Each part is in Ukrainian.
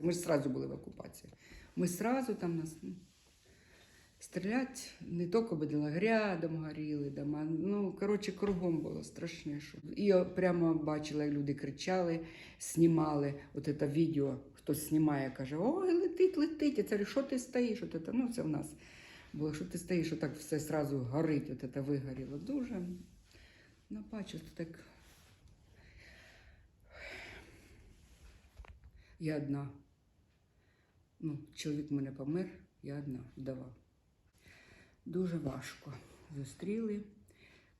Ми ж сразу були в окупації. Ми сразу там нас ну, стрілять не тільки будемо рядом горіли дома. Ну, коротше, кругом було страшне. Що. І прямо бачила, як люди кричали, знімали. От це відео, хтось знімає, каже, ой, летить, летить. Я кажу, що ти стоїш? От це, ну, це в нас було, що ти стоїш, отак все сразу горить, от це вигоріло. Дуже. Ну, бачу, так. Я одна. Ну, чоловік мене помер, я одна вдова. Дуже важко зустріли,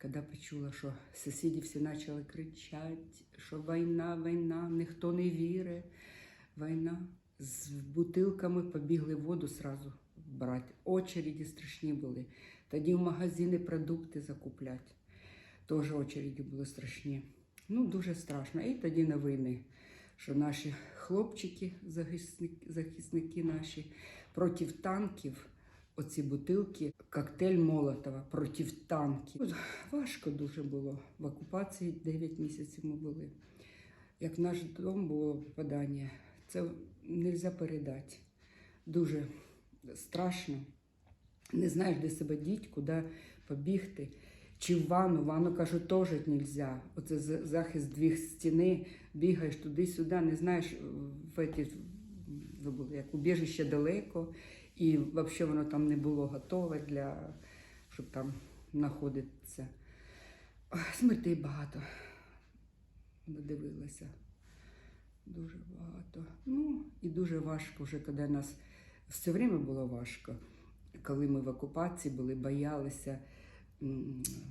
коли почула, що сусіди всі почали кричати, що війна, війна, ніхто не вірить. Війна. З бутилками побігли воду сразу брати. Очереді страшні були. Тоді в магазини продукти закупляти. Теж очереді були страшні. Ну, дуже страшно. І тоді новини, що наші хлопчики, захисники, захисники наші, проти танків, оці бутилки, коктейль Молотова проти танків. Ну, Важко дуже було. В окупації 9 місяців ми були. Як наш дом було попадання, це не можна передати. Дуже страшно. Не знаєш, де себе діть, куди побігти. Чи в ванну, в ванну кажуть, теж не можна. Оце захист двох стіни, бігаєш туди-сюди, не знаєш, в эти, забула, як убіжище далеко, і взагалі воно там не було готове для, щоб там знаходитися. Смертей багато. Надивилася. Дуже багато. Ну, і дуже важко вже, коли нас все время було важко. Коли ми в окупації були, боялися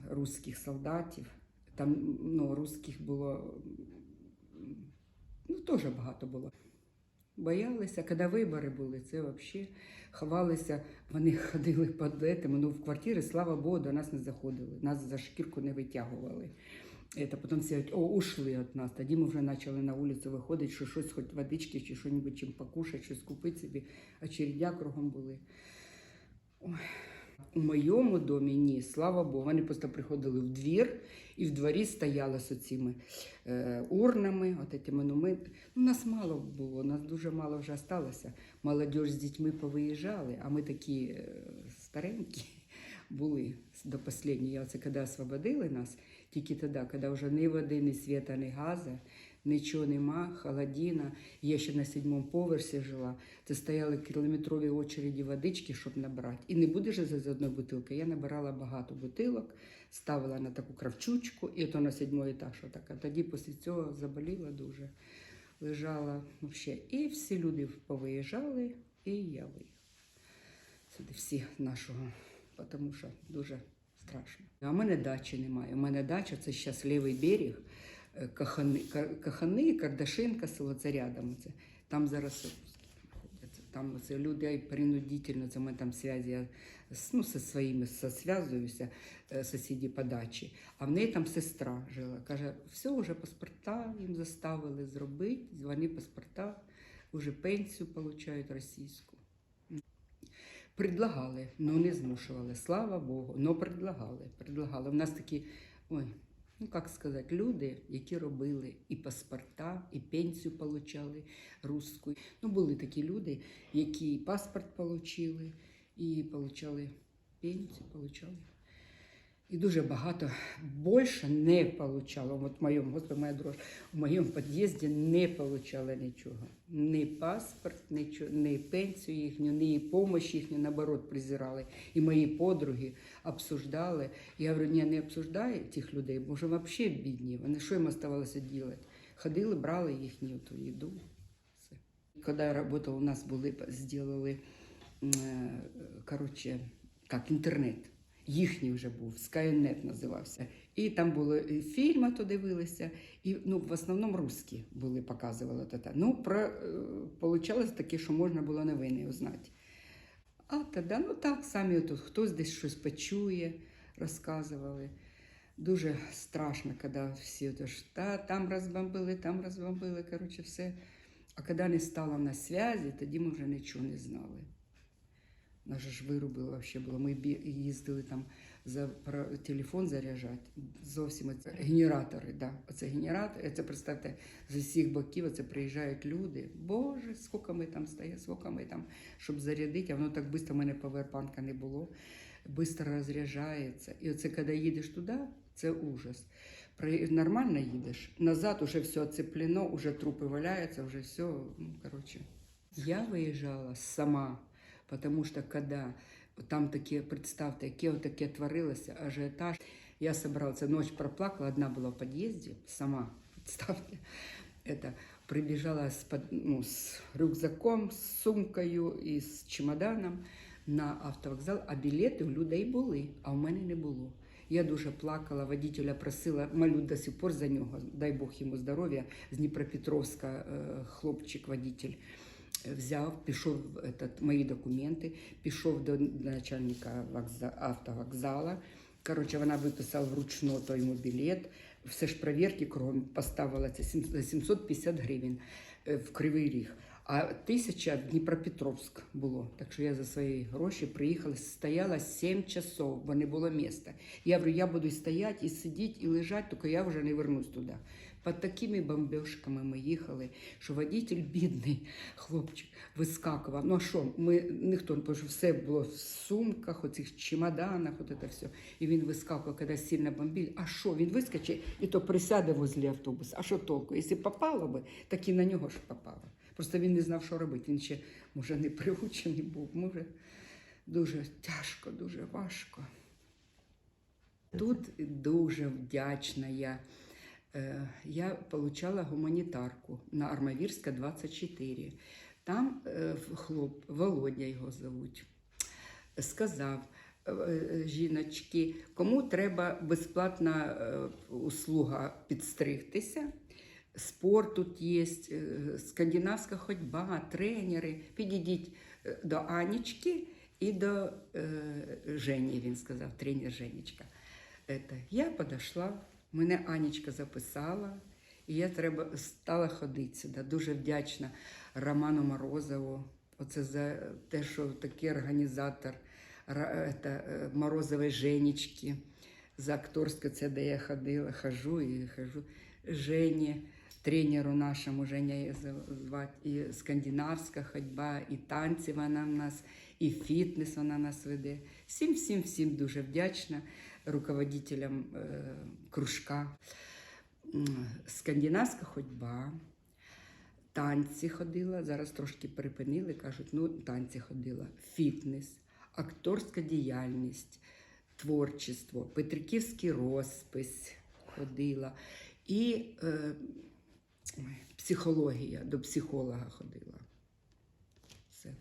русських солдатів. Там ну, русських було ну, теж багато було. Боялися, коли вибори були, це взагалі ховалися, вони ходили під этим, ну, в квартири, слава Богу, до нас не заходили, нас за шкірку не витягували. Это потім всі о, ушли від нас. Тоді ми вже почали на вулицю виходити, що щось, хоч водички, чи що-небудь чим покушати, щось купити собі, очередя кругом були. Ой. У моєму домі ні, слава Богу. Вони просто приходили в двір і в дворі стояли з цими е, урнами, от ці монументи. Ну, нас мало було, нас дуже мало вже залишилося. Молодь з дітьми повиїжджали, а ми такі е, старенькі були до останнього. Це коли освободили нас, тільки тоді, коли вже ні води, ні світа, ні газу, нічого нема, холодина. Я ще на сьомому поверсі жила. Це стояли кілометрові очереді водички, щоб набрати. І не будеш же з одної бутилки. Я набирала багато бутилок, ставила на таку кравчучку, і то на сьомий етаж. Отак. А тоді після цього заболіла дуже. Лежала взагалі. І всі люди повиїжджали, і я виїхала. Сюди всі нашого, тому що дуже страшно. А в мене дачі немає. У мене дача це щасливий берег, е, Кахани, Кахани Кардашинка, село це рядом. Це. Там зараз. Там це люди принудительно, це ми там зв'язі ну, зі своїми зв'язуюся, е, сусіді по дачі. А в неї там сестра жила. Каже, все, вже паспорта їм заставили зробити, вони паспорта, вже пенсію отримують російську. Предлагали, ну не змушували, слава Богу, но предлагали. предлагали. У нас такі, ой, ну як сказати, люди, які робили і паспорта, і пенсію получали русську. Ну, були такі люди, які паспорт отримали, і получали пенсію, получали. І дуже багато більше не получало. От в моєму, господи, моя дрож, в моєму під'їзді не получала нічого. Ні паспорт, нічого, ні пенсію їхню, ні допомогу їхню, наоборот, презирали. І мої подруги обсуждали. Я говорю, ні, не обсуждай тих людей, бо вже взагалі бідні. Вони що їм оставалося робити? Ходили, брали їхню ту їду. Все. Коли я працювала, у нас були, зробили, е, коротше, як інтернет. Їхній вже був, Skynet називався. І там були і фільми, то дивилися, і ну, в основному русські були, показували це. Ну, про, е, получалось таке, що можна було новини узнати. А тоді, ну так, самі тут хтось десь щось почує, розказували. Дуже страшно, коли всі ото ж, та, там розбомбили, там розбомбили, коротше, все. А коли не стало на зв'язі, тоді ми вже нічого не знали. Же ж вирубили вообще було. Ми їздили там за телефон заряджати. Зовсім це генератори. Да. Оце генератори. Це представте, з усіх боків оце приїжджають люди. Боже, скільки ми там стоїмо, скільки ми там, щоб зарядити, а воно так швидко в мене павербанка не було. Быстро розряджається. І оце коли їдеш туди, це ужас. Нормально їдеш, назад уже все оцеплено, уже трупи валяються, уже все, ну, короче. Я виїжджала сама, потому что когда там таке, представте, яке таке творилося, ажіотаж. Я собрала, це ночь проплакала, одна була в під'їзді, сама, представте. Это, прибіжала з, под- ну, з рюкзаком, з сумкою і з чемоданом на автовокзал, а білети у людей були, а в мене не було. Я дуже плакала, водителя просила, молю до сих пор за нього, дай Бог йому здоров'я, з Дніпропетровська е, хлопчик, водитель. Взяв, пішов этот, мої документи, пішов до начальника вокза- автовокзала. Коротше, вона виписала вручну той йому білет. Все ж перевірки кругом поставила це сім- за 750 гривень е, в Кривий Ріг. А тисяча в Дніпропетровськ було. Так що я за свої гроші приїхала, стояла 7 часов, бо не було міста. Я говорю, я буду стояти і сидіти, і лежати, тільки я вже не вернусь туди. Під такими бомбежками ми їхали, що водитель бідний хлопчик вискакував. Ну а що, ми ніхто, тому що все було в сумках, оцих чемоданах, от це все. І він вискакував, коли сильно бомбили. А що, він вискочить і то присяде возле автобуса. А що толку? Якщо попало би, так і на нього ж попало. Просто він не знав, що робити. Він ще, може, не приучений був. Може, дуже тяжко, дуже важко. Тут дуже вдячна я. Е, Я отримала гуманітарку на Армавірська 24. Там е, хлоп, Володя його зовуть, сказав е, жіночки, кому треба безплатна услуга підстригтися. Спорт тут є, скандинавська ходьба, тренери. Підійдіть до Анічки і до Жені, він сказав, тренер Женечка. Я подошла, мене Анічка записала, і я треба, стала ходити сюди. Дуже вдячна Роману Морозову. Оце за те, що такий організатор е, Морозової Женечки. За акторське це, де я ходила, хожу і хожу. Жені, тренеру нашому Женя звати, і скандинавська ходьба, і танці вона в нас, і фітнес вона нас веде. Всім, всім, всім дуже вдячна руководителям е, кружка. Скандинавська ходьба, танці ходила, зараз трошки припинили, кажуть, ну танці ходила, фітнес, акторська діяльність, творчество, Петриківський розпис ходила і е, психологія, до психолога ходила. Все.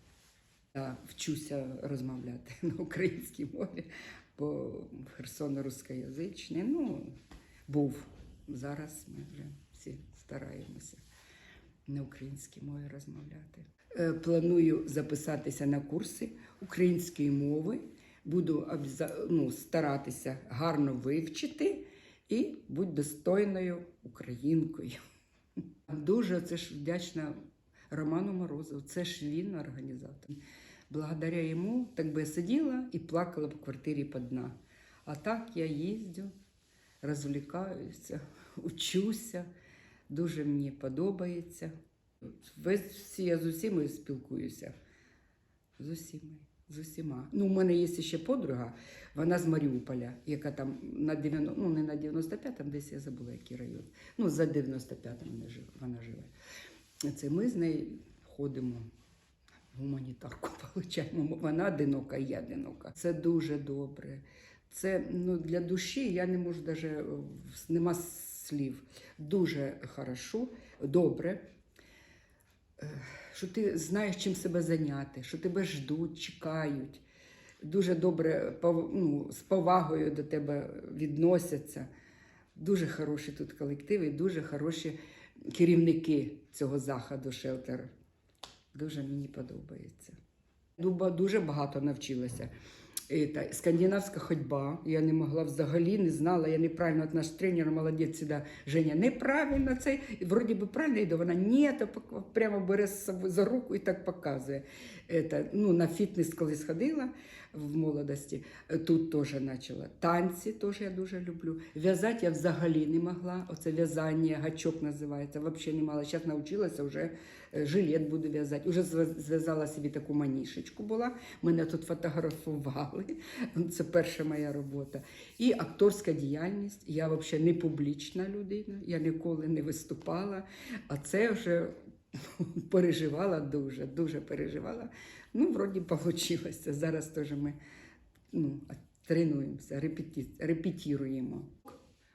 Я вчуся розмовляти на українській мові, бо в Херсоні рускоязичний. Ну, був. Зараз ми вже всі стараємося на українській мові розмовляти. Е, Планую записатися на курси української мови. Буду ну, старатися гарно вивчити і бути достойною українкою. Дуже це ж вдячна Роману Морозову. Це ж він організатор. Благодаря йому так би я сиділа і плакала по квартирі по дна. А так я їздю, розвлікаюся, учуся. Дуже мені подобається. Весь я з усіма спілкуюся. З усіма. З усіма. Ну, у мене є ще подруга, вона з Маріуполя, яка там на 90, ну не на 95-му, десь я забула, який район. Ну, за 95-м вона живе. Вона живе. Це ми з нею ходимо. Гуманітарку получаємо. Вона одинока, я одинока. Це дуже добре. Це ну, для душі я не можу даже нема слів. Дуже хорошо, добре. Е, Що ти знаєш, чим себе зайняти, що тебе ждуть, чекають. Дуже добре ну, з повагою до тебе відносяться. Дуже хороші тут колективи, дуже хороші керівники цього заходу шелтер. Дуже мені подобається. Дуба дуже багато навчилася. Скандинавська ходьба. Я не могла взагалі, не знала. Я неправильно от наш тренер молодець сюди. Женя, неправильно це. Вроді би правильно йде. Вона ні, то прямо бере за руку і так показує. Это, ну, на фітнес, коли сходила в молодості, тут теж почала. Танці теж я дуже люблю. В'язати я взагалі не могла. Оце в'язання, гачок називається. Взагалі не мала. Зараз навчилася вже е, жилет буду в'язати. Уже зв'язала собі таку манішечку була. Мене тут фотографували. Це перша моя робота. І акторська діяльність. Я взагалі не публічна людина, я ніколи не виступала. А це вже переживала дуже, дуже переживала. Ну, вроді вийшло. Зараз теж ми ну, тренуємося, репеті, репетіруємо.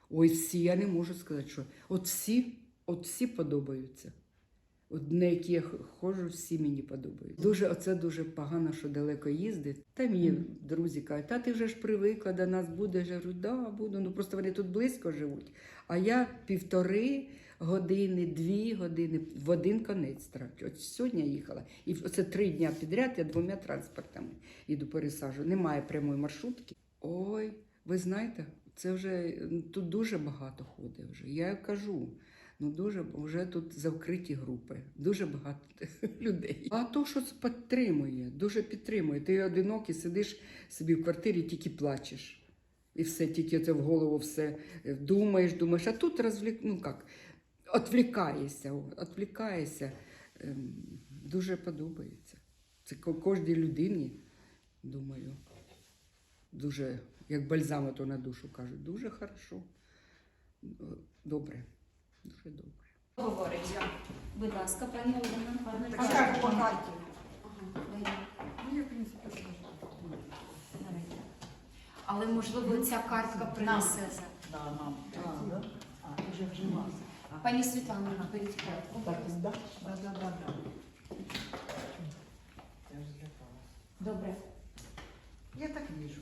Ой, всі, я не можу сказати, що от всі, от всі подобаються. От на які я ходжу, всі мені подобаються. Дуже, оце дуже погано, що далеко їздить. Та мені друзі кажуть, та ти вже ж привикла до нас будеш. Я говорю, да, буду. Ну просто вони тут близько живуть. А я півтори години, дві години в один конець трачу. От сьогодні я їхала. І оце три дня підряд я двома транспортами іду пересаджу. Немає прямої маршрутки. Ой, ви знаєте, це вже тут дуже багато ходить вже. Я кажу. Ну, дуже вже тут закриті групи, дуже багато людей. А то, що підтримує, дуже підтримує. Ти одинокий сидиш собі в квартирі, тільки плачеш. І все, тільки це в голову все е, думаєш, думаєш. А тут розвлік, ну як, відвлікаєшся, відвлікаєшся. Ем, Дуже подобається. Це кожній людині, думаю, дуже, як бальзам то на душу кажуть, дуже хорошо. Е, Добре. Дуже добре. Говорить. Будь ласка, пані Олена. Так як по карті? Ну, я, в принципі, Але можливо ця картка принесе. Да, мам. А, ти вже вжила. Пані Світлана, наберіть картку. Так, да? Да, да, да, да. Я ж злякалась. Добре. Я так віжу.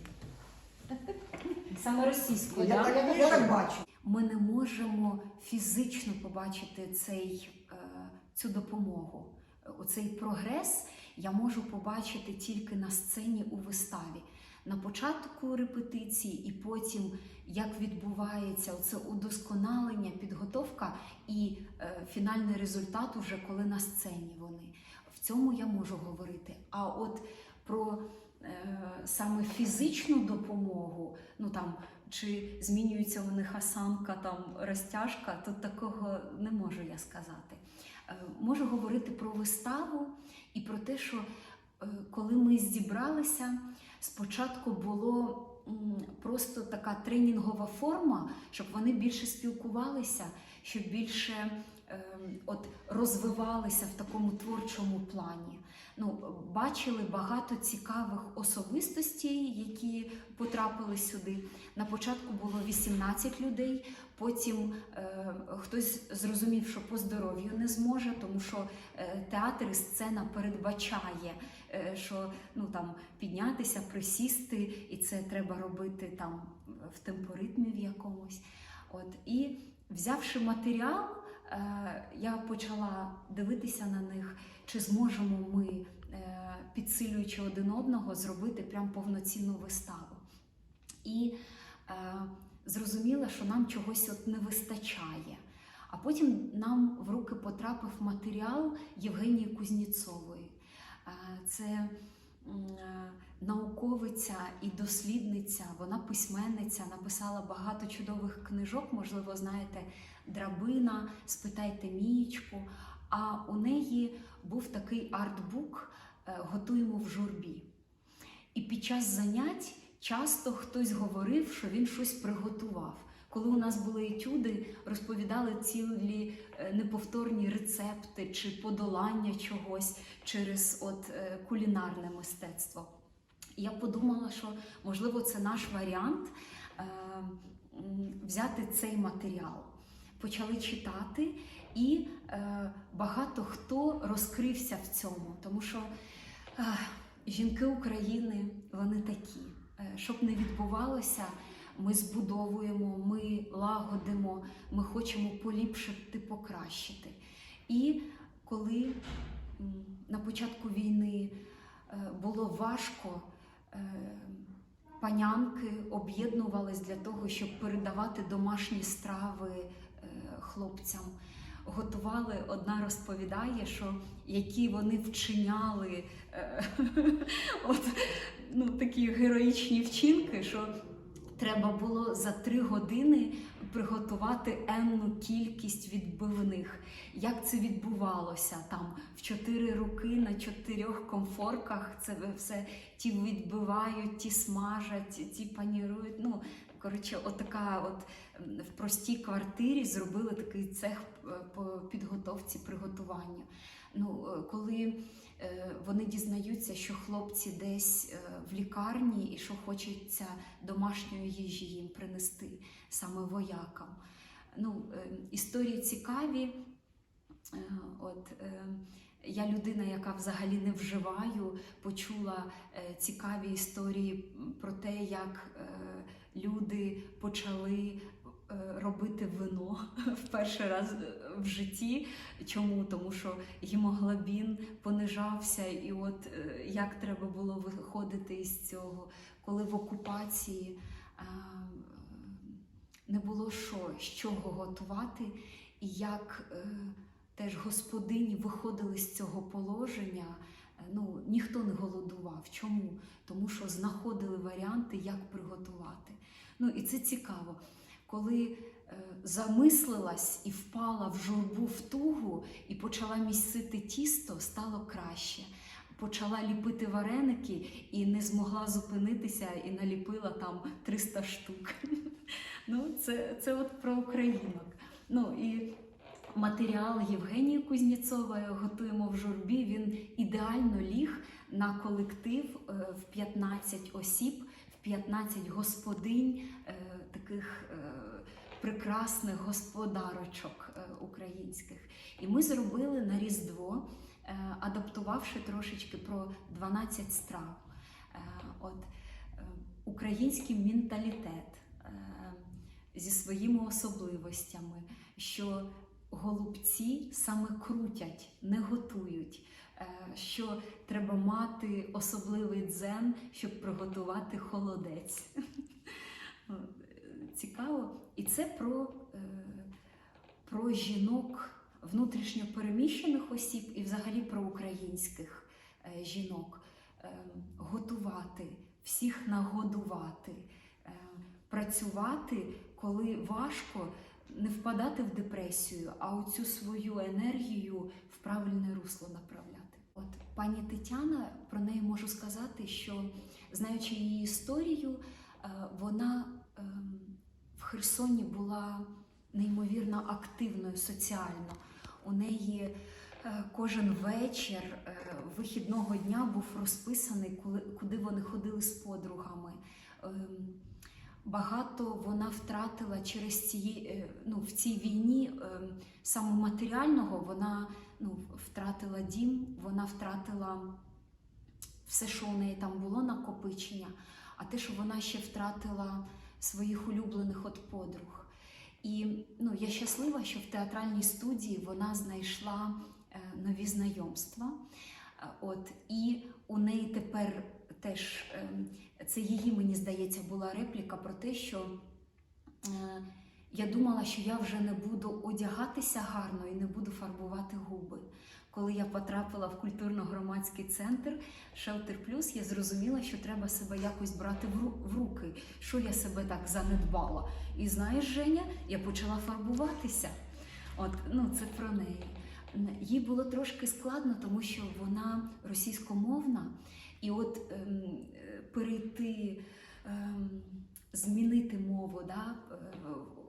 Саме російською, Я, так? так- я так бачу. Ми не можемо фізично побачити цей, е, цю допомогу. Оцей прогрес я можу побачити тільки на сцені у виставі. На початку репетиції, і потім як відбувається це удосконалення, підготовка і е, фінальний результат уже коли на сцені вони. В цьому я можу говорити. А от про е, саме фізичну допомогу, ну там чи змінюється у них осанка, там розтяжка, то такого не можу я сказати. Е, Можу говорити про виставу і про те, що е, коли ми зібралися, спочатку було просто така тренінгова форма, щоб вони більше спілкувалися, щоб більше от розвивалися в такому творчому плані. Ну, бачили багато цікавих особистостей, які потрапили сюди. На початку було 18 людей, потім е, хтось зрозумів, що по здоров'ю не зможе, тому що е, театр і сцена передбачає, е, що ну там піднятися, присісти, і це треба робити там в темпоритмі в якомусь. От і взявши матеріал, я почала дивитися на них, чи зможемо ми, е, підсилюючи один одного, зробити прям повноцінну виставу. І е, зрозуміла, що нам чогось от не вистачає. А потім нам в руки потрапив матеріал Євгенії Кузніцової. Е, Це е, науковиця і дослідниця, вона письменниця, написала багато чудових книжок, можливо, знаєте, Драбина, Спитайте Мієчку. А у неї був такий артбук е, Готуємо в журбі. І під час занять часто хтось говорив, що він щось приготував. Коли у нас були етюди, розповідали цілі е, неповторні рецепти чи подолання чогось через от е, кулінарне мистецтво. Я подумала, що можливо це наш варіант е, взяти цей матеріал. Почали читати, і е, багато хто розкрився в цьому, тому що е, жінки України вони такі. Е, Щоб не відбувалося, ми збудовуємо, ми лагодимо, ми хочемо поліпшити, покращити. І коли на початку війни е, було важко. Е, Панянки об'єднувались для того, щоб передавати домашні страви е, хлопцям. Готували, одна розповідає, що які вони вчиняли е, от, ну, такі героїчні вчинки, що треба було за три години приготувати енну кількість відбивних. Як це відбувалося там в чотири руки на чотирьох комфорках? Це все ті відбивають, ті смажать, ті панірують. Ну коротше, отака, от в простій квартирі зробили такий цех е, по підготовці приготування. Ну, е, коли вони дізнаються, що хлопці десь е, в лікарні і що хочеться домашньої їжі їм принести саме воякам. Ну, е, історії цікаві. Е, От, е, я людина, яка взагалі не вживаю, почула е, цікаві історії про те, як е, люди почали е, робити вино в перший раз е, в житті. Чому? Тому що гемоглобін понижався, і от е, як треба було виходити із цього, коли в окупації е, не було що, з чого готувати, і як е, теж господині виходили з цього положення. Е, Ну, ніхто не голодував. Чому? Тому що знаходили варіанти, як приготувати. Ну і це цікаво. Коли е, замислилась і впала в журбу в тугу і почала місити тісто, стало краще. Почала ліпити вареники і не змогла зупинитися і наліпила там 300 штук. Ну, це, це от про українок. Ну і матеріал Євгенії Кузніцової готуємо в журбі. Він ідеально ліг на колектив е, в 15 осіб, 15 господинь, е, таких е, прекрасних господарочок е, українських. І ми зробили на Різдво, адаптувавши трошечки про 12 страв. От український менталітет зі своїми особливостями, що голубці саме крутять, не готують. Е, Що треба мати особливий дзен, щоб приготувати холодець. Цікаво. І це про, е, про жінок внутрішньо переміщених осіб і взагалі про українських е, жінок. Готувати, всіх нагодувати, працювати, коли важко, не впадати в депресію, а оцю свою енергію в правильне русло направляти. От пані Тетяна про неї можу сказати, що знаючи її історію, е, вона ем, в Херсоні була неймовірно активною соціально. У неї е, кожен вечір е, вихідного дня був розписаний, куди вони ходили з подругами. Багато вона втратила через ці, е, ну, в цій війні ем, саме матеріального, вона ну, втратила дім, вона втратила все, що у неї там було накопичення, а те, що вона ще втратила своїх улюблених от подруг. І ну, я щаслива, що в театральній студії вона знайшла е, нові знайомства. Е, От, і у неї тепер теж ем, це її, мені здається, була репліка про те, що е, я думала, що я вже не буду одягатися гарно і не буду фарбувати губи. Коли я потрапила в культурно-громадський центр Shelter Plus, я зрозуміла, що треба себе якось брати в руки, що я себе так занедбала. І знаєш, Женя, я почала фарбуватися. От, ну, це про неї. Їй було трошки складно, тому що вона російськомовна, і от ем, перейти, ем, змінити мову, да, е,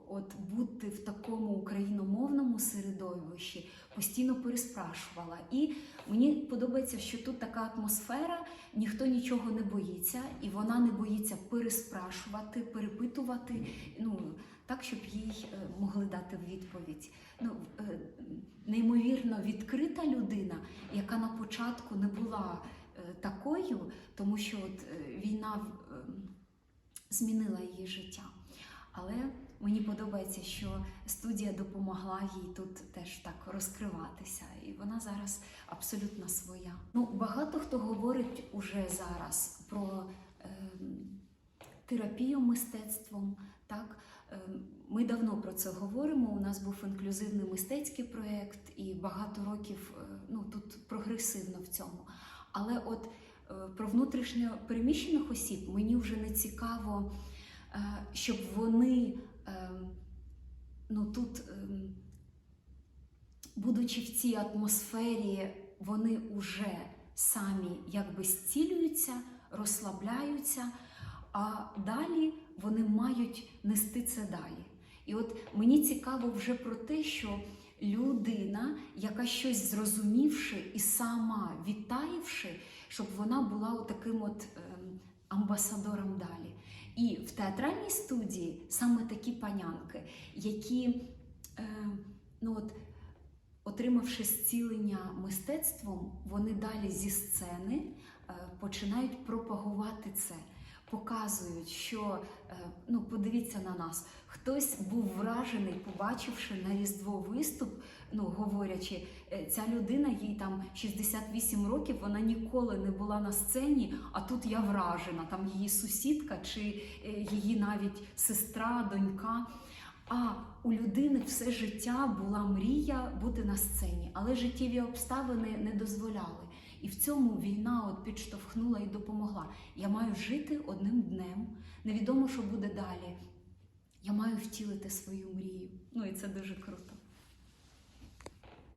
от бути в такому україномовному середовищі, постійно переспрашувала. І мені подобається, що тут така атмосфера, ніхто нічого не боїться, і вона не боїться переспрашувати, перепитувати, ну так, щоб їй е, могли дати відповідь. Ну, е, неймовірно відкрита людина, яка на початку не була такою, тому що от, е, війна е, змінила її життя. Але мені подобається, що студія допомогла їй тут теж так розкриватися, і вона зараз абсолютно своя. Ну, багато хто говорить уже зараз про ем, терапію мистецтвом. Так, Ем, ми давно про це говоримо. У нас був інклюзивний мистецький проєкт, і багато років е, ну, тут прогресивно в цьому. Але от е, про внутрішньо переміщених осіб мені вже не цікаво, е, щоб вони ем, ну, тут, будучи в цій атмосфері, вони вже самі якби зцілюються, розслабляються, а далі вони мають нести це далі. І от мені цікаво вже про те, що людина, яка щось зрозумівши і сама відтаївши, щоб вона була таким от ем, амбасадором далі. І в театральній студії саме такі панянки, які, е, ну от, отримавши зцілення мистецтвом, вони далі зі сцени е, починають пропагувати це. Показують, що е, ну подивіться на нас. Хтось був вражений, побачивши на різдво виступ, ну говорячи, е, ця людина їй там 68 років, вона ніколи не була на сцені, а тут я вражена, там її сусідка чи е, її навіть сестра, донька. А у людини все життя була мрія бути на сцені, але життєві обставини не дозволяли. І в цьому війна от підштовхнула і допомогла. Я маю жити одним днем. Невідомо, що буде далі. Я маю втілити свою мрію. Ну і це дуже круто.